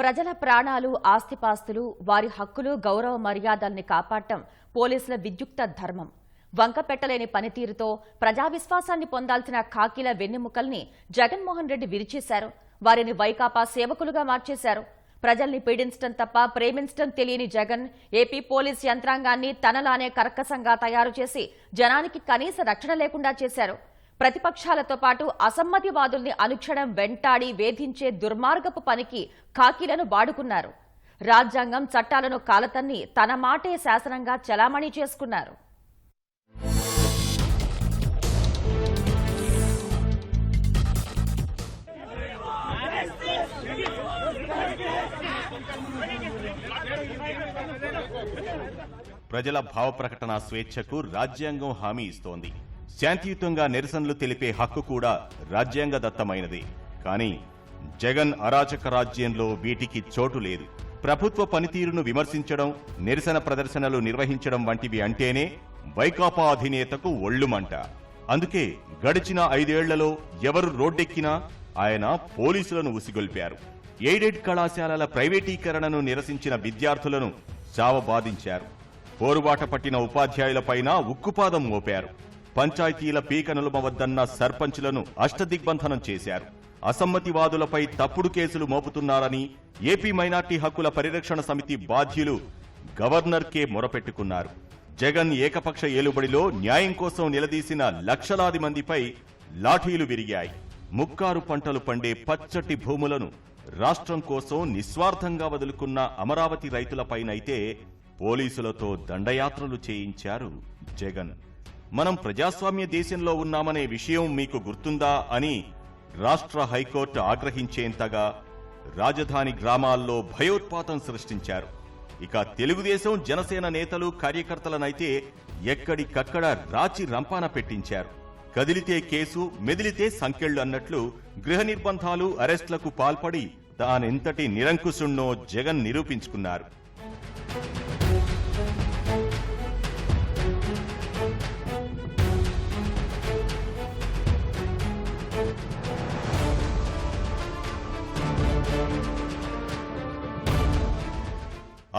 ప్రజల ప్రాణాలు ఆస్తిపాస్తులు వారి హక్కులు గౌరవ మర్యాదల్ని కాపాడటం పోలీసుల విద్యుక్త ధర్మం. వంకపెట్టలేని పనితీరుతో ప్రజా విశ్వాసాన్ని పొందాల్సిన కాకిల వెన్నెముకల్ని జగన్మోహన్ రెడ్డి విరిచేశారు. వారిని వైకాపా సేవకులుగా మార్చేశారు. ప్రజల్ని పీడించడం తప్ప ప్రేమించడం తెలియని జగన్ ఏపీ పోలీస్ యంత్రాంగాన్ని తనలానే కర్కశంగా తయారు చేసి జనానికి కనీస రక్షణ లేకుండా చేశారు. ప్రతిపక్షాలతో పాటు అసమ్మతివాదుల్ని అనుక్షణం వెంటాడి వేధించే దుర్మార్గపు పనికి ఖాకీలను వాడుకున్నారు. రాజ్యాంగం చట్టాలను కాలతన్ని తన మాటే శాసనంగా చలామణి చేసుకున్నారు. ప్రజల భావ ప్రకటన స్వేచ్ఛకు రాజ్యాంగం హామీ ఇస్తోంది. శాంతియుతంగా నిరసనలు తెలిపే హక్కు కూడా రాజ్యాంగ దత్తమైనది కానీ జగన్ అరాచక రాజ్యంలో వీటికి చోటు లేదు. ప్రభుత్వ పనితీరును విమర్శించడం నిరసన ప్రదర్శనలు నిర్వహించడం వంటివి అంటేనే వైకాపా అధినేతకు ఒళ్ళుమంట. అందుకే గడిచిన ఐదేళ్ళలో ఎవరు రోడ్డెక్కినా ఆయన పోలీసులను ఉసిగొల్పారు. ఎయిడెడ్ కళాశాలల ప్రైవేటీకరణను నిరసించిన విద్యార్థులను చావబాధించారు పోరుబాట పట్టిన ఉపాధ్యాయులపైన ఉక్కుపాదం మోపారు. పంచాయతీల పీకనులమవద్దన్న సర్పంచ్లను సర్పంచులను అష్టదిగ్బంధనం చేశారు. అసమ్మతివాదులపై తప్పుడు కేసులు మోపుతున్నారని ఏపీ మైనార్టీ హక్కుల పరిరక్షణ సమితి బాధ్యులు గవర్నర్కే మొరపెట్టుకున్నారు. జగన్ ఏకపక్ష ఏలుబడిలో న్యాయం కోసం నిలదీసిన లక్షలాది మందిపై లాఠీలు విరిగాయి. ముక్కారు పంటలు పండే పచ్చటి భూములను రాష్ట్రం కోసం నిస్వార్థంగా వదులుకున్న అమరావతి రైతులపైనైతే పోలీసులతో దండయాత్రలు చేయించారు జగన్. మనం ప్రజాస్వామ్య దేశంలో ఉన్నామనే విషయం మీకు గుర్తుందా అని రాష్ట్ర హైకోర్టు ఆగ్రహించేంతగా రాజధాని గ్రామాల్లో భయోత్పాతం సృష్టించారు. ఇక తెలుగుదేశం జనసేన నేతలు కార్యకర్తలనైతే ఎక్కడికక్కడ రాచి రంపాన పెట్టించారు. కదిలితే కేసు మెదిలితే సంకెళ్ళు అన్నట్లు గృహ నిర్బంధాలు అరెస్టులకు పాల్పడి తానెంతటి నిరంకుశుణ్ణో జగన్ నిరూపించుకున్నారు.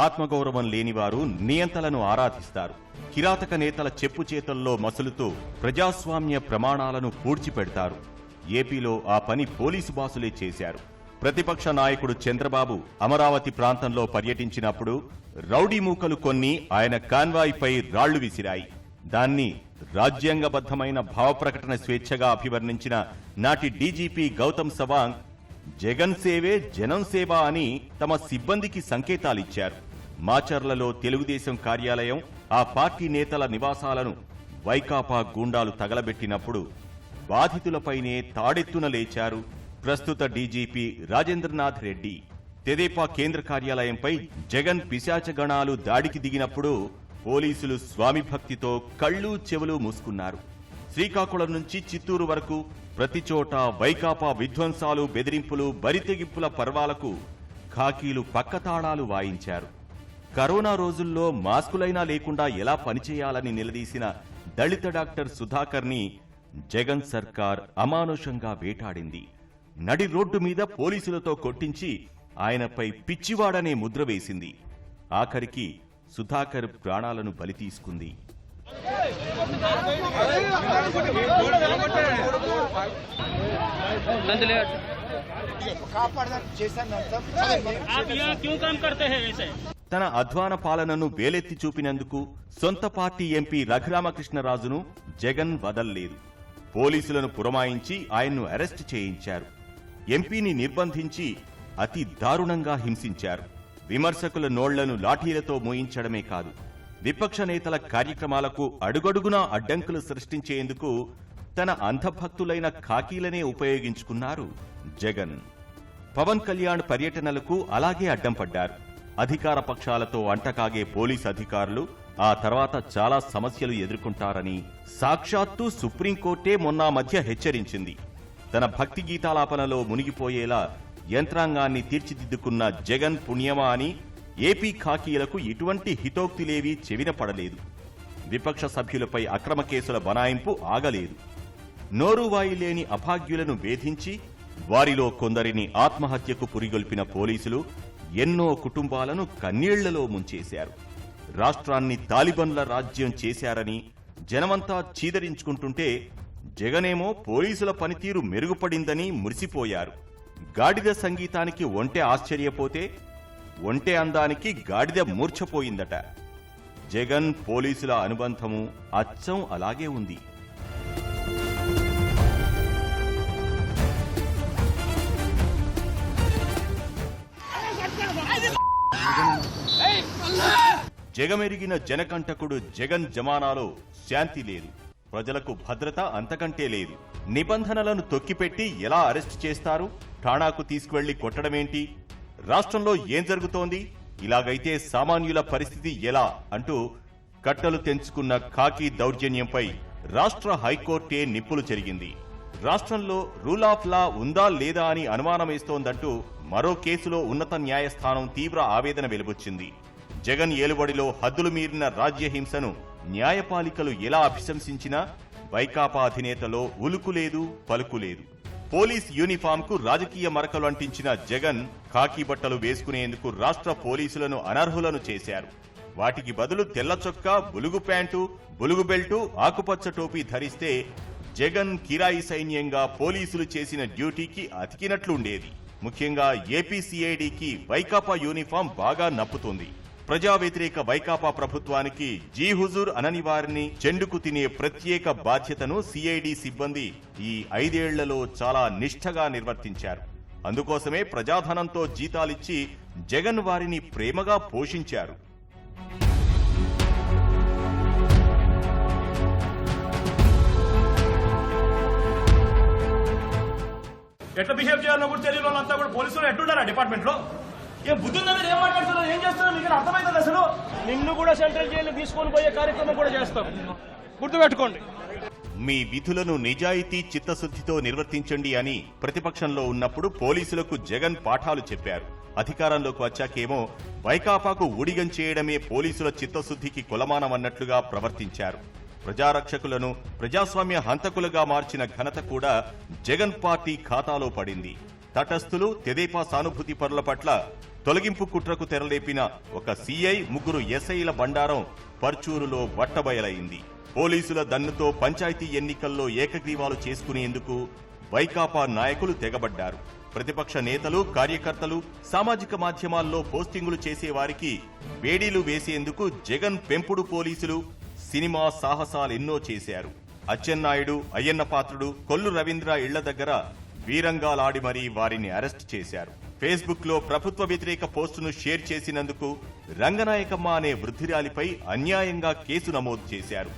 ఆత్మగౌరవం లేనివారు నియంతలను ఆరాధిస్తారు. కిరాతక నేతల చెప్పు చేతల్లో మసులుతూ ప్రజాస్వామ్య ప్రమాణాలను పూడ్చిపెడతారు. ఏపీలో ఆ పని పోలీసు బాసులే చేశారు. ప్రతిపక్ష నాయకుడు చంద్రబాబు అమరావతి ప్రాంతంలో పర్యటించినప్పుడు రౌడీ మూకలు కొన్ని ఆయన కాన్వాయ్పై రాళ్ళు విసిరాయి. దాన్ని రాజ్యాంగబద్ధమైన భావప్రకటన స్వేచ్ఛగా అభివర్ణించిన నాటి డీజీపీ గౌతమ్ సవాంగ్ జగన్ సేవే జనం సేవ అని తమ సిబ్బందికి సంకేతాలిచ్చారు. మాచర్లలో తెలుగుదేశం కార్యాలయం ఆ పార్టీ నేతల నివాసాలను వైకాపా గూండాలు తగలబెట్టినప్పుడు బాధితులపైనే తాడెత్తున లేచారు ప్రస్తుత డీజీపీ రాజేంద్రనాథ్ రెడ్డి. తెదేపా కేంద్ర కార్యాలయంపై జగన్ పిశాచగణాలు దాడికి దిగినప్పుడు పోలీసులు స్వామి భక్తితో కళ్ళు చెవులు మూసుకున్నారు. శ్రీకాకుళం నుంచి చిత్తూరు వరకు ప్రతి చోట వైకాపా విధ్వంసాలు బెదిరింపులు బరితెగింపుల పర్వాలకు ఖాకీలు పక్కతాళాలు వాయించారు. కరోనా రోజుల్లో మాస్కులైనా లేకుండా ఎలా పనిచేయాలని నిలదీసిన దళిత డాక్టర్ సుధాకర్ని జగన్ సర్కార్ అమానుషంగా వేటాడింది నడి రోడ్డు మీద పోలీసులతో కొట్టించి ఆయనపై పిచ్చివాడనే ముద్ర వేసింది ఆఖరికి సుధాకర్ ప్రాణాలను బలి తీసుకుంది नंदलेट కాపాడడానికి చేశాను అంతా आप यहाँ क्यों काम करते हैं वैसे తన అధ్వాన పాలనను వేలెత్తి చూపినందుకు సొంత పార్టీ ఎంపీ రఘురామకృష్ణరాజును జగన్ వదల్లేదు. పోలీసులను పురమాయించి ఆయన్ను అరెస్ట్ చేయించారు. ఎంపీని నిర్బంధించి అతి దారుణంగా హింసించారు. విమర్శకుల నోళ్ళను లాఠీలతో మోయించడమే కాదు విపక్ష నేతల కార్యక్రమాలకు అడుగడుగునా అడ్డంకులు సృష్టించేందుకు తన అంధభక్తులైన ఖాకీలనే ఉపయోగించుకున్నారు జగన్. పవన్ కళ్యాణ్ పర్యటనలకు అలాగే అడ్డం పడ్డారు అధికార పక్షాలతో అంటకాగే పోలీస్ అధికారులు ఆ తర్వాత చాలా సమస్యలు ఎదుర్కొంటారని సాక్షాత్తు సుప్రీంకోర్టే మొన్న మధ్య హెచ్చరించింది. తన భక్తి గీతాలాపనలో మునిగిపోయేలా యంత్రాంగాన్ని తీర్చిదిద్దుకున్న జగన్ పుణ్యమా అని ఏపీ ఖాకీలకు ఇటువంటి హితోక్తిలేవీ చెవిన పడలేదు విపక్ష సభ్యులపై అక్రమ కేసుల బనాయింపు ఆగలేదు. నోరువాయి లేని అభాగ్యులను వేధించి వారిలో కొందరిని ఆత్మహత్యకు పురిగొల్పిన పోలీసులు ఎన్నో కుటుంబాలను కన్నీళ్ళలో ముంచేశారు. రాష్ట్రాన్ని తాలిబన్ల రాజ్యం చేశారని జనమంతా చీదరించుకుంటుంటే జగనేమో పోలీసుల పనితీరు మెరుగుపడిందని మురిసిపోయారు. గాడిద సంగీతానికి ఒంటె ఆశ్చర్యపోతే ఒంటె అందానికి గాడిద మూర్ఛపోయిందట. జగన్ పోలీసుల అనుబంధము అచ్చం అలాగే ఉంది. జగమెరిగిన జనకంటకుడు జగన్ జమానాలో శాంతి లేదు. ప్రజలకు భద్రత అంతకంటే లేదు. నిబంధనలను తొక్కిపెట్టి ఎలా అరెస్ట్ చేస్తారు? ఠాణాకు తీసుకువెళ్ళి కొట్టడమేంటి? రాష్ట్రంలో ఏం జరుగుతోంది? ఇలాగైతే సామాన్యుల పరిస్థితి ఎలా? అంటూ కట్టలు తెంచుకున్న ఖాకీ దౌర్జన్యంపై రాష్ట్ర హైకోర్టే నిప్పులు చెరిగింది రాష్ట్రంలో రూల్ ఆఫ్ లా ఉందా లేదా అని అనుమానమేస్తోందంటూ మరో కేసులో ఉన్నత న్యాయస్థానం తీవ్ర ఆవేదన వెలుబుచ్చింది జగన్ ఏలుబడిలో హద్దులు మీరిన రాజ్యహింసను న్యాయపాలికలు ఎలా అభిశంసించినా వైకాపా అధినేతలో ఉలుకు లేదు పలుకు లేదు. పోలీస్ యూనిఫామ్కు రాజకీయ మరకలు అంటించిన జగన్ ఖాకీ బట్టలు వేసుకునేందుకు రాష్ట్ర పోలీసులను అనర్హులను చేశారు. వాటికి బదులు తెల్ల చొక్కా బులుగు ప్యాంటు బులుగు బెల్టు ఆకుపచ్చ టోపీ ధరిస్తే జగన్ కిరాయి సైన్యంగా పోలీసులు చేసిన డ్యూటీకి అతికినట్లుండేది. ముఖ్యంగా ఏపీసీఐడికి వైకాపా యూనిఫామ్ బాగా నప్పుతుంది. ప్రజా వ్యతిరేక వైకాపా ప్రభుత్వానికి జీ హుజూర్ అనని వారిని చెండుకు తినే ప్రత్యేక బాధ్యతను సిఐడి సిబ్బంది ఈ ఐదేళ్ళలో చాలా నిష్ఠగా నిర్వర్తించారు. అందుకోసమే ప్రజాధనంతో జీతాలిచ్చి జగన్ వారిని ప్రేమగా పోషించారు. ఎట్లా బిహేవ్ చేయాలో కూడా తెలియని వాళ్ళంతా కూడా పోలీసులు ఎట్టున్నారా డిపార్ట్మెంట్లో? ఏ బుద్ధి ఏం మాట్లాడుతున్నారు ఏం చేస్తున్నారు మీకు అర్థమైంది అసలు? నిన్ను కూడా సెంట్రల్ జైలు తీసుకొని పోయే కార్యక్రమం కూడా చేస్తాం. గుర్తుపెట్టుకోండి. మీ విధులను నిజాయితీ చిత్తశుద్ధితో నిర్వర్తించండి అని ప్రతిపక్షంలో ఉన్నప్పుడు పోలీసులకు జగన్ పాఠాలు చెప్పారు. అధికారంలోకి వచ్చాకేమో వైకాపాకు ఊడిగం చేయడమే పోలీసుల చిత్తశుద్ధికి కొలమానమన్నట్లుగా ప్రవర్తించారు. ప్రజారక్షకులను ప్రజాస్వామ్య హంతకులుగా మార్చిన ఘనత కూడా జగన్ పార్టీ ఖాతాలో పడింది. తటస్థులు తెదేపా సానుభూతి పరుల పట్ల తొలగింపు కుట్రకు తెరలేపిన ఒక సీఐ ముగ్గురు ఎస్ఐల బండారం పర్చూరులో బట్టబయలైంది పోలీసుల దన్నుతో పంచాయతీ ఎన్నికల్లో ఏకగ్రీవాలు చేసుకునేందుకు వైకాపా నాయకులు తెగబడ్డారు. ప్రతిపక్ష నేతలు కార్యకర్తలు సామాజిక మాధ్యమాల్లో పోస్టింగులు చేసేవారికి వేడీలు వేసేందుకు జగన్ పెంపుడు పోలీసులు సినిమా సాహసాలెన్నో చేశారు. అచ్చెన్నాయుడు అయ్యన్న పాత్రుడు కొల్లు రవీంద్ర ఇళ్ళ దగ్గర వీరంగాలాడి మరీ వారిని అరెస్ట్ చేశారు. ఫేస్బుక్లో ప్రభుత్వ వ్యతిరేక పోస్టును షేర్ చేసినందుకు రంగనాయకమ్మ అనే వృద్ధిరాలిపై అన్యాయంగా కేసు నమోదు చేశారు.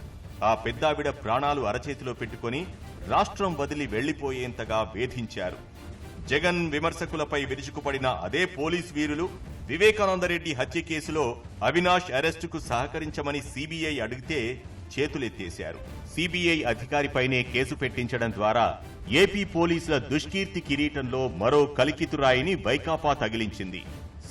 ఆ పెద్దావిడ ప్రాణాలు అరచేతిలో పెట్టుకొని రాష్ట్రం వదిలి వెళ్ళిపోయేంతగా వేధించారు. జగన్ విమర్శకులపై విరుచుకుపడిన అదే పోలీస్ వీరులు వివేకానందరెడ్డి హత్య కేసులో అవినాష్ అరెస్టుకు సహకరించమని సీబీఐ అడిగితే చేతులెత్తేశారు. సిబిఐ అధికారిపైనే కేసు పెట్టించడం ద్వారా ఏపీ పోలీసుల దుష్కీర్తి కిరీటంలో మరో కలికితురాయిని వైకాపా తగిలించింది.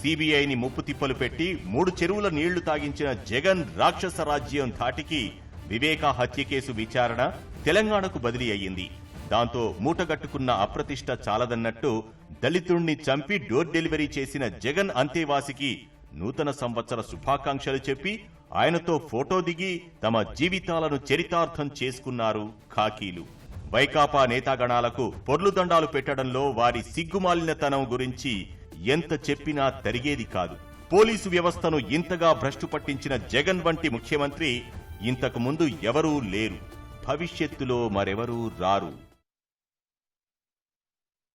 సిబిఐని ముప్పు తిప్పలు పెట్టి మూడు చెరువుల నీళ్ళు తాగించిన జగన్ రాక్షస రాజ్యం ధాటికి వివేకా హత్య కేసు విచారణ తెలంగాణకు బదిలీ అయ్యింది. దాంతో మూటగట్టుకున్న అప్రతిష్ట చాలదన్నట్టు దళితుణ్ణి చంపి డోర్ డెలివరీ చేసిన జగన్ అంతేవాసికి నూతన సంవత్సర శుభాకాంక్షలు చెప్పి ఆయనతో ఫోటో దిగి తమ జీవితాలను చరితార్థం చేసుకున్నారు ఖాకీలు. వైకాపా నేతాగణాలకు పొర్లుదండాలు పెట్టడంలో వారి సిగ్గుమాలినతనం గురించి ఎంత చెప్పినా తరిగేది కాదు. పోలీసు వ్యవస్థను ఇంతగా భ్రష్టు పట్టించిన జగన్ వంటి ముఖ్యమంత్రి ఇంతకు ముందు ఎవరూ లేరు. భవిష్యత్తులో మరెవరూ రారు.